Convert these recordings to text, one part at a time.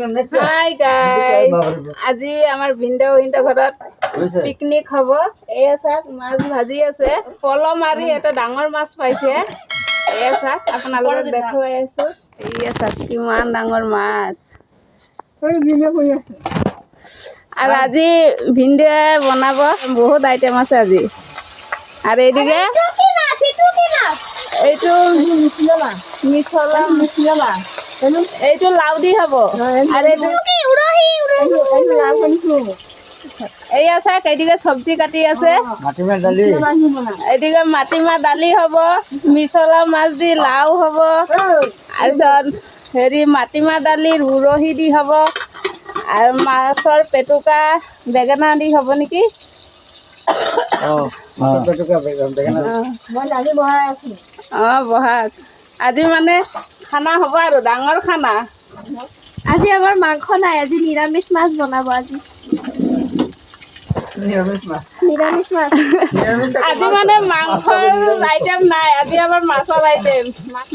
Hi guys আজি আমাৰ ভিনদেউ ভিনদেউ ঘৰত পিকনিক হ'ব। এয়া চাওক মাছ ভাজি আছে। পল মাৰি এটা ডাঙৰ মাছ পাইছে। এয়া চাওক আপোনালোকক দেখুৱাই আছো। এয়া চাওক কিমান ডাঙৰ মাছ। আৰু আজি ভিনদেউৱে বনাব বহুত আইটেম আছে আজি। আৰু এইদিকে এইটো মিছলা এইটো লাউদি হ'ব। আৰু এইটো এয়া চাওক এইদিকে চব্জি কাটি আছে। দালি। এইদিকে মাটিমাহ দালি হ'ব মিছলা মাছ দি লাও হ'ব। তাৰপিছত হেৰি মাটিমাহ দালিৰ উৰহি দি হ'ব। আৰু মাছৰ পেটুকা বেঙেনা দি হ'ব নেকি? অঁ বহাগ আজি মানে খানা হ'ব আৰু ডাঙৰ খানা। আজি আমাৰ মাংস নাই আজি নিৰামিষ মাছ বনাব আজি। নিৰামিষ মাছ? আজি মানে মাংসৰ আইটেম নাই আজি আমাৰ মাছৰ আইটেম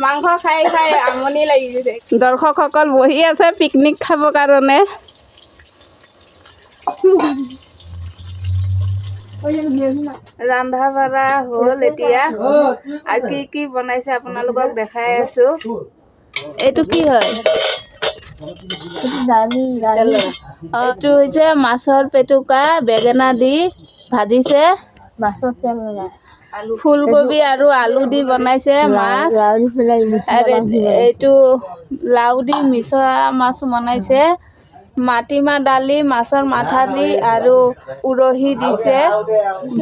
মাংস খাই খাই আমনি লাগি গৈছে। দৰ্শকসকল বহি আছে পিকনিক খাবৰ কাৰণে। ৰন্ধা বঢ়া হ'ল এতিয়া। আৰু কি কি বনাইছে আপোনালোকক দেখাই আছো। এইটো কি হয়? এইটো হৈছে মাছৰ পেটুকা বেঙেনা দি ভাজিছে। ফুলকবি আৰু আলু দি বনাইছে মাছ। এইটো লাউ দি মিছৰা মাছ বনাইছে। মাটিমাহ দালি মাছৰ মাথা দি আৰু উৰহি দিছে।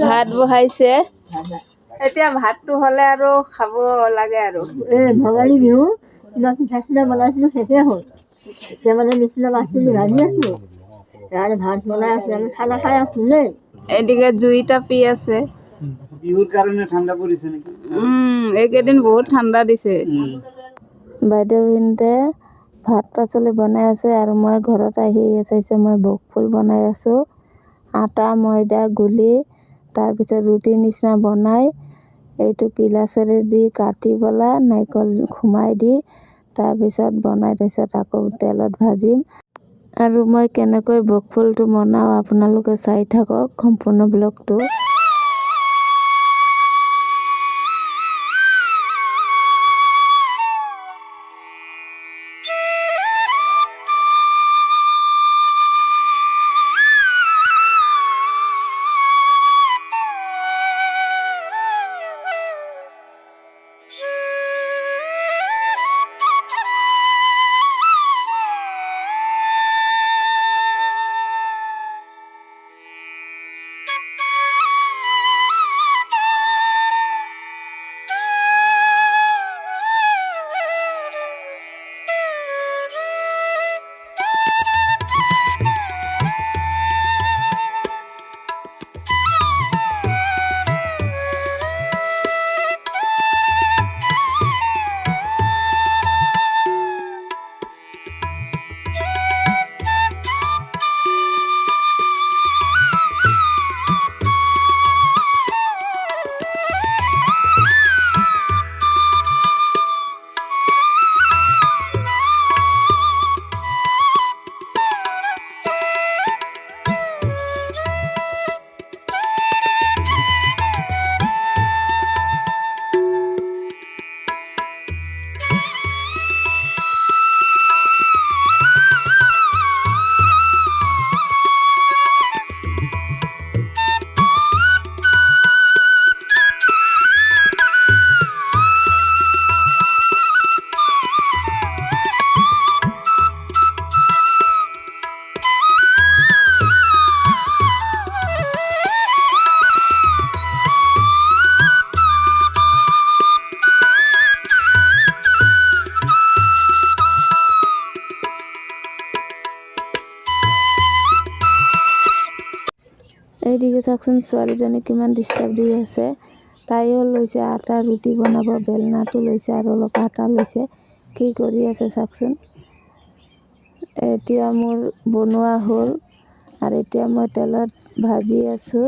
ভাত বহাইছে। এতিয়া ভাতটো হ'লে আৰু খাব লাগে আৰু। ভোগালী বিহু। পিঠা চিঠা বনাইছিলোঁ শেষে হ'ল এতিয়া মানে নিচিনা মাছখিনি ভাজি আছিলোঁ আৰু ভাত বনাই আছোঁ আমি খানা খাই আছোঁ দেই এদিকে জুই টাপি আছে বিহুৰ কাৰণে ঠাণ্ডা পৰিছে নেকি উম, এইকেইদিন বহুত ঠাণ্ডা দিছে বাইদেউ ভিনতে ভাত পাচলি বনাই আছে আৰু মই ঘৰত আহি চাইছোঁ মই বক ফুল বনাই আছোঁ আটা ময়দা গুলি তাৰপিছত ৰুটিৰ নিচিনা বনাই এইটো গিলাচেৰে দি কাটি পেলাই নাৰিকল সোমাই দি তাৰপিছত বনাই তাৰপিছত আকৌ তেলত ভাজিম। আৰু মই কেনেকৈ বক ফুলটো বনাওঁ আপোনালোকে চাই থাকক সম্পূৰ্ণ ব্লগটো। এইদিকে চাওকচোন ছোৱালীজনী কিমান ডিষ্টাৰ্ব দি আছে। তাইও লৈছে আটা, ৰুটি বনাব, বেলনাটো লৈছে আৰু অলপ আটা লৈছে। কি কৰি আছে চাওকচোন এতিয়া মোৰ বনোৱা হ'ল আৰু এতিয়া মই তেলত ভাজি আছোঁ।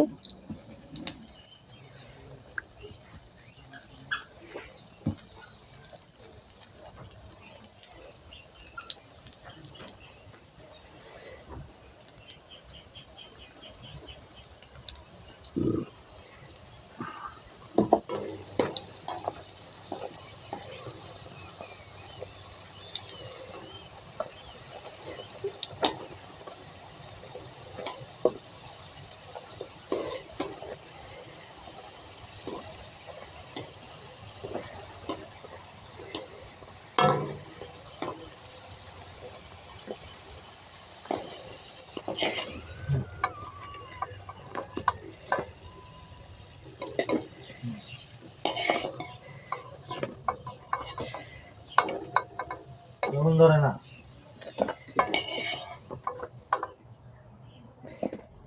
কেমন ধরে না।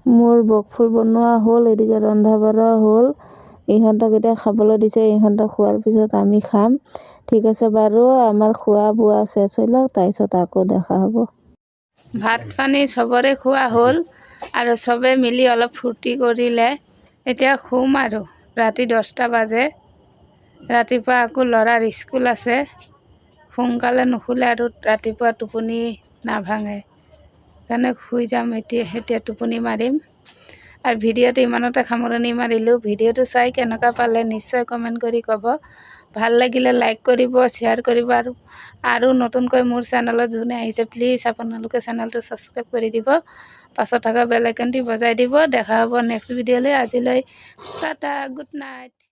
মোৰ বকফুল বনোৱা হ'ল এদিকে ৰন্ধা বঢ়া হ'ল। ইহঁতক এতিয়া খাবলৈ দিছে ইহঁতক খোৱাৰ পিছত আমি খাম। ঠিক আছে বাৰু আমাৰ খোৱা বোৱা চেচ হৈ লওক তাৰপিছত আকৌ দেখা হ'ব। ভাত পানী চবৰে খোৱা হ'ল আৰু চবে মিলি অলপ ফূৰ্তি কৰিলে। এতিয়া শুম আৰু ৰাতি দহটা বাজে। ৰাতিপুৱা আকৌ ল'ৰাৰ স্কুল আছে। সোনকালে নুশুলে আৰু ৰাতিপুৱা টোপনি নাভাঙে। সেইকাৰণে শুই যাম এতিয়া এতিয়া টোপনি মাৰিম। আৰু ভিডিঅ'টো ইমানতে সামৰণি মাৰিলোঁ। ভিডিঅ'টো চাই কেনেকুৱা পালে নিশ্চয় কমেণ্ট কৰি ক'ব। ভালো লাগিলে লাইক কৰিব, শ্বেয়াৰ কৰিব আৰু আৰু নতুনকৈ মোৰ চেনেলত যোনে আহিছে, প্লিজ আপোনালোকে চেনেলটো ছাবস্ক্ৰাইব কৰি দিব। পাছত থকা বেল আইকনটি বজাই দিব। দেখা হ'ব নেক্সট ভিডিঅ'লৈ। আজিলৈ টাটা, গুড নাইট।